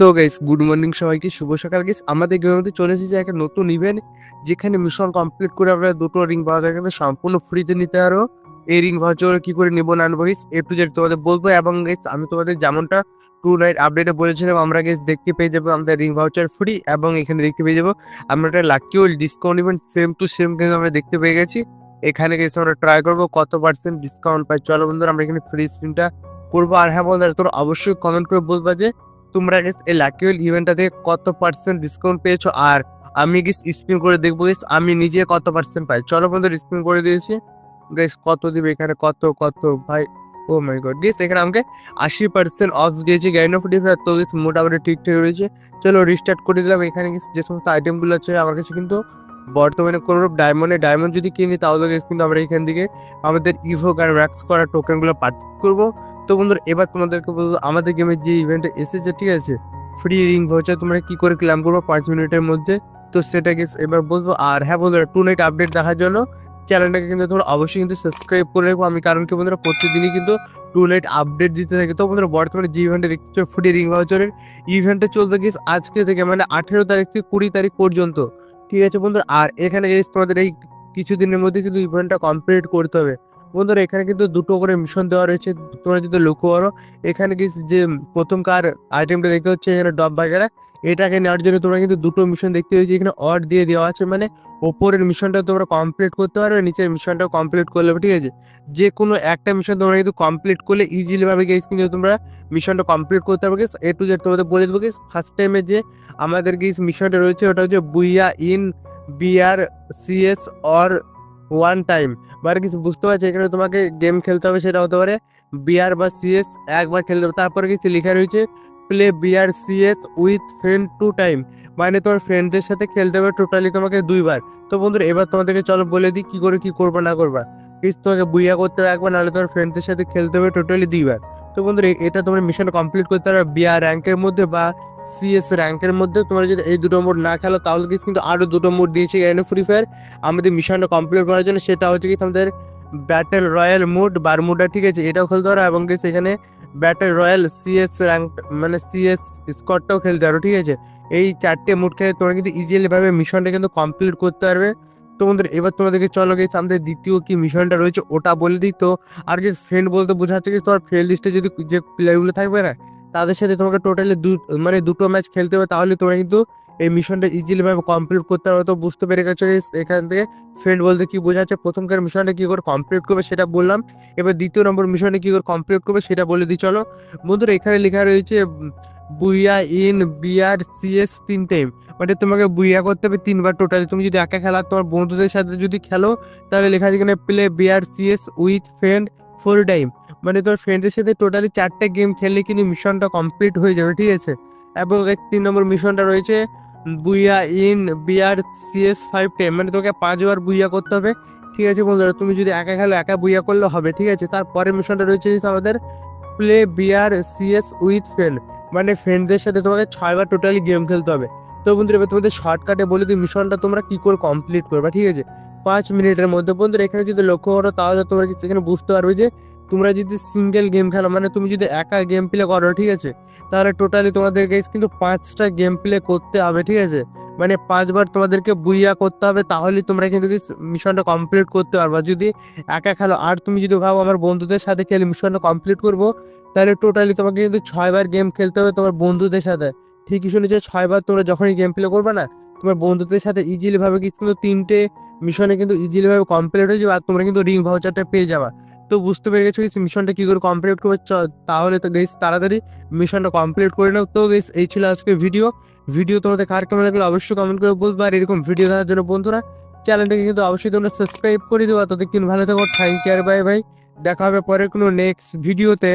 তো guys good morning সবাইকে, শুভ সকাল গাইস আমাদের গেমে চলে এসেছে একটা নতুন ইভেন্ট যেখানে মিশন কমপ্লিট করে আমরা দুটো রিং ভাউচার কিন্তু সম্পূর্ণ ফ্রিতে নিতে পারো। এই রিং ভাউচার কি করে নিবো না আনব গাইস এ টু জেড তোমাদের বলব এবং গাইস আমি তোমাদের যেমনটা টু নাইট আপডেটে বলেছিলাম, আমরা গাইস দেখতে পেয়ে যাব আমাদের রিং ভাউচার ফ্রি এবং এখানে দেখতে পেয়ে যাব। আমরা একটা lucky wheel discount event same to same কিন্তু আমরা দেখতে পেয়ে গেছি। এখানে গেছে আমরা ট্রাই করব কত পার্সেন্ট ডিসকাউন্ট পাই। চলো বন্ধুরা, আমরা এখানে ফ্রি স্ক্রিনটা করব। আর হ্যাঁ বন্ধুরা, তোমরা অবশ্যই কমেন্ট করে বলবা যে তোমরা গেস এই লাকি ইভেন্টটা থেকে কত পার্সেন্ট ডিসকাউন্ট পেয়েছ? আর আমি গেস স্পিন করে দেখব গেস আমি নিজে কত পার্সেন্ট পাই? চলো বন্ধু স্পিন করে দিয়েছি। গেস কত দিবে এখানে? কত কত? ভাই ও মাই গড গেস এখানে আমাকে আশি পার্সেন্ট অফ দিয়েছে গ্যান অফ ডিফার তো গেস মোটামুটি ঠিকঠাক রয়েছে। চলো রিস্টার্ট করে দিলাম। এখানে গেস যে সমস্ত আইটেমগুলো আছে, আমার কাছে কিন্তু বর্তমানে কোনো ডায়মন্ডে ডায়মন্ড যদি কিনি, তাহলে গেস কিন্তু আমরা এখান থেকে আমাদের ইভোক আর ম্যাক্স করা টোকেনগুলো পারচেজ করব। তো বন্ধুরা, এবার তোমাদেরকে বলব, আমাদের গেমের যে ইভেন্টে এসেছে, ঠিক আছে? ফ্রি রিং ভাউচার তোমরা কি করে ক্লাম করব পাঁচ মিনিটের মধ্যে? তো সেটাকে এবার বলব। আর হ্যাঁ বন্ধুরা টু নাইট আপডেট দেখার জন্য চ্যানেলটাকে কিন্তু তোমরা অবশ্যই কিন্তু সাবস্ক্রাইব করে রাখব আমি কারণ কি বন্ধুরা, প্রতিদিনই কিন্তু টু নাইট আপডেট দিতে থাকি। তো বন্ধুরা, বর্তমানে যে ইভেন্টে দেখতে ফ্রি রিং ভাউচারের ইভেন্টে চলতে গিয়ে আজকে থেকে মানে আঠেরো তারিখ থেকে কুড়ি তারিখ পর্যন্ত। ঠিক আছে বন্ধুরা আর এখানে তোমাদের এই কিছুদিনের মধ্যে কিন্তু ইভেন্টটা কমপ্লিট করতে হবে। বন্ধুরা, এখানে কিন্তু দুটো করে মিশন দেওয়া রয়েছে। তোমরা যদি লক্ষ্য করো, এখানে কি যে প্রথম কার আইটেমটা দেখতে হচ্ছে, এখানে ডব বাগেরা এটাকে নেওয়ার জন্য তোমরা কিন্তু দুটো মিশন দেখতে পেয়েছি এখানে অর দিয়ে দেওয়া আছে মানে ওপরের মিশনটা তোমরা কমপ্লিট করতে পারবে, নিচের মিশনটাও কমপ্লিট করলে, ঠিক আছে? যে কোনো একটা মিশন তোমরা কিন্তু কমপ্লিট করলে ইজিলি ভাবে গেস কিন্তু তোমরা মিশনটা কমপ্লিট করতে পারবে গেস এ টু জেড তোমাদের বলে দেবো গেস ফার্স্ট টাইমে যে আমাদের গেস মিশনটা রয়েছে, ওটা হচ্ছে booyah in BR CS or one time মানে কিছু বুঝতে পারছি, এখানে তোমাকে গেম খেলতে হবে, সেটা হতে পারে বিআর বা সিএস একবার খেলতে হবে। তারপরে কিছু লেখা রয়েছে play BR CS with friend two time মানে তোমার ফ্রেন্ডদের সাথে খেলতে হবে টোটালি তোমাকে দুইবার। তো বন্ধুরা, এবার তোমাদেরকে চলো বলে দিই, কী করে, কী করবা, না করবা। প্লিজ তোমাকে বুইয়া করতে হবে একবার, নাহলে তোমার ফ্রেন্ডদের সাথে খেলতে হবে টোটালি দুইবার। তো বন্ধুরা এটা তোমার মিশন কমপ্লিট করতে হবে বিআর র্যাঙ্কের মধ্যে বা সিএস র্যাঙ্কের মধ্যে। তোমরা যদি এই দুটো মোড না খেলো, তাহলে কি কিন্তু আরও দুটো মোড দিয়েছে এখানে ফ্রি ফায়ার আমাদের মিশনটা কমপ্লিট করার জন্য সেটা হচ্ছে কি তোমাদের ব্যাটেল রয়্যাল মুড বারমুডা ঠিক আছে? এটাও খেলতে পারো এবং গেছে এখানে ব্যাটেল রয়্যাল সিএস র্যাঙ্ক মানে সিএস স্কটটাও খেলতে পারো, ঠিক আছে? এই চারটে মুড খেলে তোমরা কিন্তু ইজিলিভাবে মিশনটা কিন্তু কমপ্লিট করতে পারবে। তো বন্ধুরা, এবার তোমাদেরকে চলো গেছে আমাদের দ্বিতীয় কি মিশনটা রয়েছে, ওটা বলে দিই। তো আর কি ফ্রেন্ড বলতে বোঝাচ্ছে কি, তোমার ফ্রেন্ড লিস্টে যদি যে প্লেয়ারগুলো থাকবে না, তাদের সাথে তোমাকে টোটালি দু মানে দুটো ম্যাচ খেলতে হবে, তাহলে তোমরা কিন্তু এই মিশনটা ইজিলিভাবে কমপ্লিট করতে পারবে। তো বুঝতে পেরে গেছো এখান থেকে ফ্রেন্ড বলতে কি বোঝাচ্ছে, প্রথমকার মিশনটা কি করে কমপ্লিট করবে সেটা বললাম। এবার দ্বিতীয় নম্বর মিশনে কি করে কমপ্লিট করবে সেটা বলে দিই, চলো। বন্ধুরা, এখানে লেখা রয়েছে বুইয়া, ইন বিআর সিএস তিন টাইম মানে তোমাকে বুইয়া করতে হবে তিনবার টোটালি তুমি যদি একা খেলা, তোমার বন্ধুদের সাথে যদি খেলো, তাহলে লেখা আছে এখানে play BR CS with friend four time মানে তোর ফ্রেন্ডের সাথে টোটালি চারটে গেম খেললে কিন্তু মিশনটা কমপ্লিট হয়ে যাবে, ঠিক আছে? এবং এক তিন নম্বর মিশনটা রয়েছে, booyah, in BR CS five time মানে তোকে পাঁচবার বুইয়া করতে হবে। ঠিক আছে বন্ধুরা, তুমি যদি একা খেলো, একা বুইয়া করলে হবে, ঠিক আছে? তারপরে মিশনটা রয়েছে আমাদের play BR CS with friend মানে ফ্রেন্ডদের সাথে তোমাকে ছয়বার টোটালি গেম খেলতে হবে। তো বন্ধুরা, এবার তোমাদের শর্টকাটে বলে দিই, মিশনটা তোমরা কী করে কমপ্লিট করবে, ঠিক আছে? পাঁচ মিনিটের মধ্যে বন্ধুরা, এখানে যদি লক্ষ্য করো, তাহলে তোমরা সেখানে বুঝতে পারবে যে তোমরা যদি সিঙ্গেল গেম খেলো মানে তুমি যদি একা গেম প্লে করো, ঠিক আছে? তাহলে টোটালি তোমাদের গাইস কিন্তু পাঁচটা গেম প্লে করতে হবে, ঠিক আছে? মানে পাঁচবার তোমাদেরকে বুইয়া করতে হবে তাহলে তোমরা কিন্তু মিশনটা কমপ্লিট করতে পারবা। যদি একা খেলো, আর তুমি যদি ভাবো আমার বন্ধুদের সাথে খেলে মিশনটা কমপ্লিট করব, তাহলে টোটালি তোমাকে কিন্তু ছয়বার গেম খেলতে হবে তোমার বন্ধুদের সাথে। ঠিকই শুনেছো, ছয়বার তোমরা যখনই গেম প্লে করবে না, তোমার বন্ধুদের সাথে ইজিলিভাবে কিন্তু তিনটে মিশনে কিন্তু ইজিলিভাবে কমপ্লিট হয়ে যাবে, আর তোমরা কিন্তু রিং ভাউচারটা পেয়ে যাবা। তো বুঝতে পেরে গেছো মিশনটা কি করে কমপ্লিট করবে? তাহলে তো গেছি তাড়াতাড়ি মিশনটা কমপ্লিট করে নাও। তো গেছি এই ছিল আজকে ভিডিও ভিডিও তোমাদের কার কেমন লাগল অবশ্যই কমেন্ট করে বলব। আর এরকম ভিডিও দেখার জন্য বন্ধুরা চ্যানেলটাকে কিন্তু অবশ্যই তোমরা সাবস্ক্রাইব করে দেবো কিন্তু ভালো থাকো। থ্যাংক ইউ আর বাই বাই দেখা হবে পরের কোনো নেক্সট ভিডিওতে